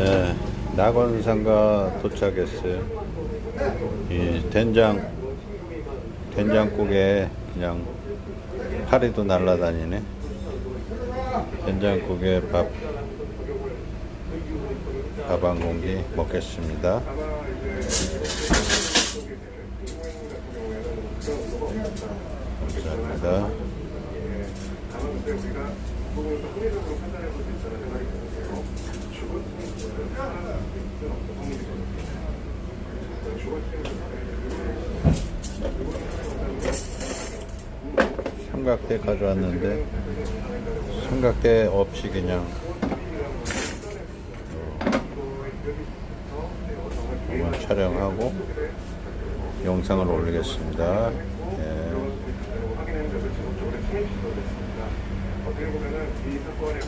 네, 낙원상가 도착했어요. 이 된장 된장국에 그냥 파리도 날라다니네. 된장국에 밥 밥 한 공기 먹겠습니다. 감사합니다. 삼각대 가져왔는데 삼각대 없이 그냥 한번 촬영하고 영상을 올리겠습니다. 예. 어떻게 보면은 이 사건의